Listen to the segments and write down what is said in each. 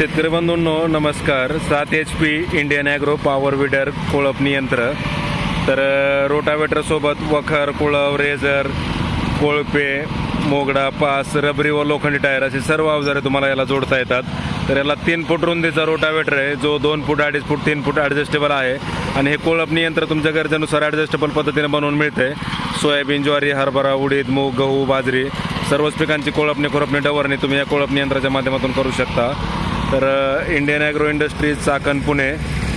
शेतकरी बंधूंनो नमस्कार. सात H P Indian agro power weeder कोळपणी यंत्र तर रोटावेटरसोबत वखर कुळव रेझर कोळपे मोगडा पास रबरी व लोखंडी टायर असे सर्व अवजारे तुम्हाला याला जोडता येतात. तर याला तीन फूट रुंदीचा रोटावेटर आहे. जो दोन फूट अडीच फूट तीन फूट ॲडजस्टेबल आहे. आणि हे कोळपणी यंत्र तुमच्या गरजेनुसार ॲडजस्टेबल पद्धतीने बनवून मिळते. सोयाबीन ज्वारी हरभरा उडीद मूग गहू बाजरी सर्वच पिकांची कोळपणी खुरपणी डवरणी तुम्ही या कोळपणी यंत्राच्या माध्यमातून करू शकता. तर Indian agro industries Chakan Pune.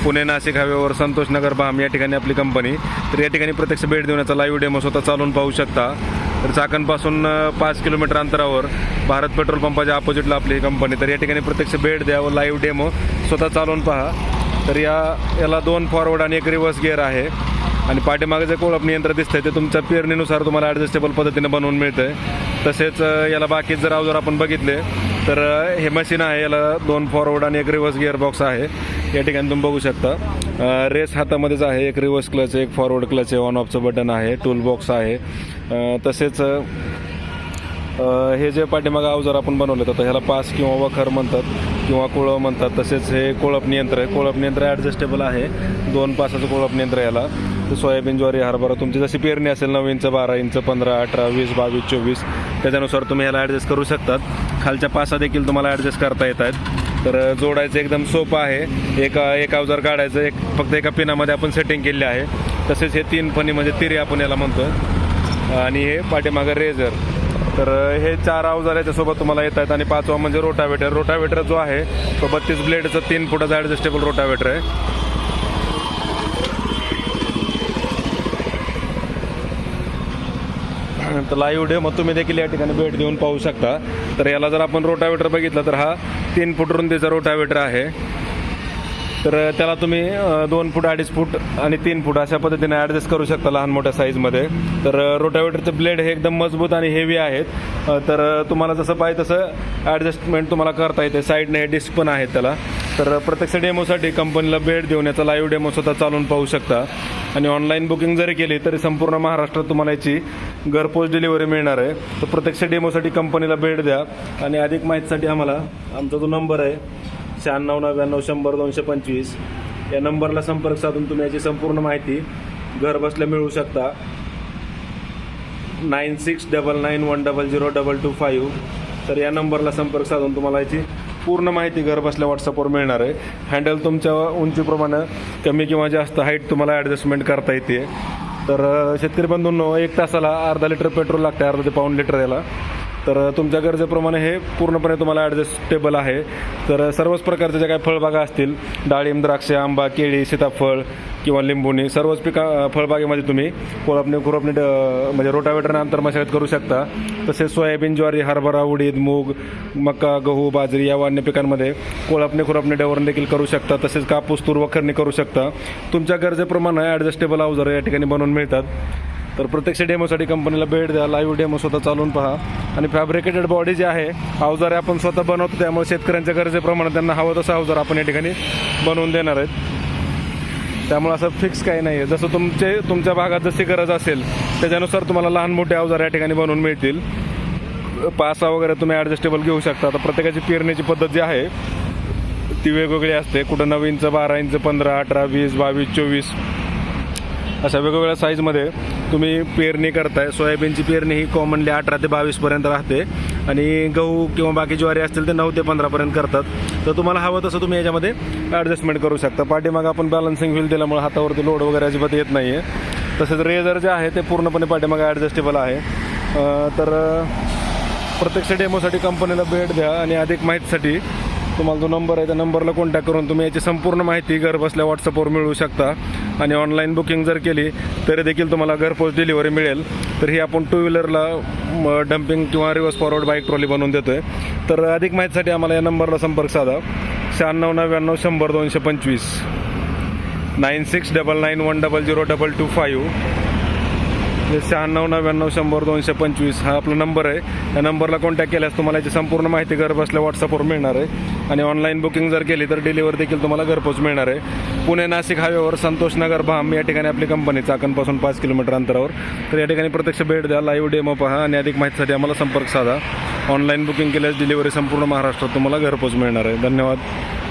Pune Nashik हायवेवर संतोषनगर बाम या ठिकाणी आपली कंपनी तर या ठिकाणी प्रत्यक्ष भेट देण्याचा लाईव्ह डेमो स्वतः चालून पाहू शकता. तर चाकणपासून पाच किलोमीटर अंतरावर भारत पेट्रोल पंपाच्या अपोजिटला आपली ही कंपनी तर या ठिकाणी प्रत्यक्ष भेट द्या व लाईव्ह डेमो स्वतः चालवून पहा. तर या याला दोन फॉरवर्ड आणि एक रिव्हर्स गिअर आहे. आणि पाठीमागे जे कोळपणी यंत्र दिसतंय ते तुमच्या पेरणीनुसार तुम्हाला ॲडजस्टेबल पद्धतीने बनवून मिळतंय. तसेच याला बाकी जर अवजार आपण बघितले तर हे मशीन आहे याला दोन फॉरवर्ड आणि एक रिव्हर्स गिअर बॉक्स आहे. या ठिकाणी तुम्ही बघू शकता. रेस हातामध्येच आहे एक रिव्हर्स क्लच एक फॉरवर्ड क्लच आहे ऑन ऑफचं बटन आहे टूल बॉक्स आहे तसेच हे जे पाठीमागं अवजार आपण बनवले तर ह्याला पास किंवा वखर म्हणतात किंवा कोळप म्हणतात. तसेच हे कोळप नियंत्र आहे. कोळप नियंत्र ॲडजस्टेबल आहे. दोन पासाचं कोळप नियंत्र याला. तर सोयाबीन ज्वारी हरभरा तुमची जशी पेरणी असेल नऊ इंच बारा इंच पंधरा अठरा वीस बावीस चोवीस त्याच्यानुसार तुम्ही ह्याला ॲडजस्ट करू शकतात. खालच्या पासा देखील तुम्हाला ॲडजस्ट करता येत आहेत. तर जोडायचं एकदम सोपं आहे. एका एक अवजार काढायचं एक फक्त एका पिनामध्ये आपण सेटिंग केली आहे. तसेच हे तीन फणी म्हणजे तिरी आपण याला म्हणतो आणि हे पाठीमागं रेझर तर हे चार अवजार याच्यासोबत तुम्हाला येत आहेत. आणि पाचवा म्हणजे रोटावेटर. रोटावेटर जो आहे तो बत्तीस ब्लेडचा तीन फुटाचा ॲडजस्टेबल रोटावेटर आहे. तर लाईव्ह डे मग तुम्ही देखील या ठिकाणी भेट देऊन पाहू शकता. तर याला जर आपण रोटावेटर बघितलं तर हा तीन फूट रुंदीचा रोटावेटर आहे. तर त्याला तुम्ही दोन फूट अडीच फूट आणि तीन फूट अशा पद्धतीने ॲडजस्ट करू शकता लहान मोठ्या साईजमध्ये तर रोटावेटरचे ब्लेड हे एकदम मजबूत आणि हेवी आहेत. तर तुम्हाला जसं पाहिजे तसं ॲडजस्टमेंट तुम्हाला करता येते. साईडने हे डिस्क पण आहेत त्याला. तर प्रत्यक्ष डेमोसाठी कंपनीला भेट देऊन याचा लाईव्ह डेमो स्वतः चालून पाहू शकता. आणि ऑनलाईन बुकिंग जरी केली तरी संपूर्ण महाराष्ट्रात तुम्हाला याची घरपोच डिलिव्हरी मिळणार आहे. तर प्रत्यक्ष डेमोसाठी कंपनीला भेट द्या. आणि अधिक माहितीसाठी आम्हाला आमचा जो नंबर आहे शहाण्णव नव्याण्णव शंभर दोनशे पंचवीस या नंबरला संपर्क साधून तुम्ही याची संपूर्ण माहिती घरबसल्या मिळवू शकता. Nine six double nine one double zero double two five. तर या नंबरला संपर्क साधून तुम्हाला याची पूर्ण माहिती घर बसल्या व्हॉट्सअपवर मिळणार आहे. हँडल तुमच्या उंचीप्रमाणे कमी किंवा जास्त हाईट तुम्हाला ॲडजस्टमेंट करता येते. तर शेतकरी बंधूंनो एक तासाला अर्धा लिटर पेट्रोल लागतं अर्धा ते पाऊण लिटर याला. तर तुमच्या गरजेप्रमाणे हे पूर्णपणे तुम्हाला ॲडजस्टेबल आहे. तर सर्वच प्रकारच्या ज्या काही फळबागा असतील डाळिंब द्राक्षे आंबा केळी सीताफळ किंवा लिंबूनी सर्वच पिका फळबागेमध्ये तुम्ही कोळपणी खुरपणी ड- म्हणजे रोटावेटरने आंतरमशागत करू शकता. तसेच सोयाबीन ज्वारी हरभरा उडीद मूग मका गहू बाजरी या वान्य पिकांमध्ये कोळपणी खुरपणी डवरण देखील करू शकता. तसेच कापूस तूर वखरणी करू शकता. तुमच्या गरजेप्रमाणे ॲडजस्टेबल अवजार या ठिकाणी बनवून मिळतात. तर प्रत्यक्ष डेमोसाठी कंपनीला भेट द्या लाईव्ह डेमो स्वतः चालवून पहा. आणि फॅब्रिकेटेड बॉडी जी आहे अवजारे आपण स्वतः बनवतो त्यामुळे शेतकऱ्यांच्या गरजेप्रमाणे त्यांना हवं तसं अवजार आपण या ठिकाणी बनवून देणार आहेत. त्यामुळे असं फिक्स काही नाही आहे. जसं तुमचे तुमच्या भागात जशी गरज असेल त्याच्यानुसार तुम्हाला लहान मोठे अवजार या ठिकाणी बनवून मिळतील. पासा वगैरे तुम्ही ॲडजस्टेबल घेऊ शकता. आता प्रत्येकाची पेरण्याची पद्धत जी आहे ती वेगवेगळी असते. कुठं नऊ इंच बारा इंच पंधरा अठरा वीस बावीस चोवीस अशा वेगवेगळ्या साईजमध्ये तुम्ही पेरणी करताय सोयाबीनची पेरणी ही कॉमनली अठरा ते बावीसपर्यंत राहते. आणि गहू किंवा बाकी ज्वारी असतील ते नऊ ते पंधरापर्यंत करतात. तर तुम्हाला हवं तसं तुम्ही याच्यामध्ये ॲडजस्टमेंट करू शकता. पाठीमागं आपण बॅलन्सिंग व्हील दिल्यामुळे हातावरती लोड वगैरे अजिबात येत नाही आहे तसेच रेझर जे आहे ते पूर्णपणे पाठीमागं ॲडजस्टेबल आहे. तर प्रत्यक्ष डेमोसाठी कंपनीला भेट द्या आणि अधिक माहितीसाठी तुम्हाला जो नंबर आहे त्या नंबरला कॉन्टॅक्ट करून तुम्ही याची संपूर्ण माहिती घरबसल्या व्हॉट्सअपवर मिळवू शकता. आणि ऑनलाईन बुकिंग जर केली तरी देखील तुम्हाला घरपोच डिलिव्हरी मिळेल. तर ही आपण टू व्हीलरला डम्पिंग किंवा रिव्हर्स फॉरवर्ड बाईक ट्रॉली बनवून देतोय. तर अधिक माहितीसाठी आम्हाला या नंबरला संपर्क साधा. शहाण्णव नव्याण्णव शंभर दोनशे पंचवीस. Nine six double nine one double zero double two five शहाण्णव नव्याण्णव शंभर दोनशे पंचवीस हा आपला नंबर आहे. या नंबरला कॉन्टॅक्ट केल्यास तुम्हाला याची संपूर्ण माहिती घर बसल्या व्हॉट्सअपवर मिळणार आहे. आणि ऑनलाईन बुकिंग जर केली तर डिलिव्हर देखील तुम्हाला घरपोच मिळणार आहे. पुणे नाशिक हायवेवर संतोष नगर भाम या ठिकाणी आपली कंपनी चाकणपासून पाच किलोमीटर अंतरावर. तर या ठिकाणी प्रत्यक्ष भेट द्या लाईव्ह डेमो पहा आणि अधिक माहितीसाठी आम्हाला संपर्क साधा. ऑनलाईन बुकिंग केल्यास डिलिव्हरी संपूर्ण महाराष्ट्रात तुम्हाला घरपोच मिळणार आहे. धन्यवाद.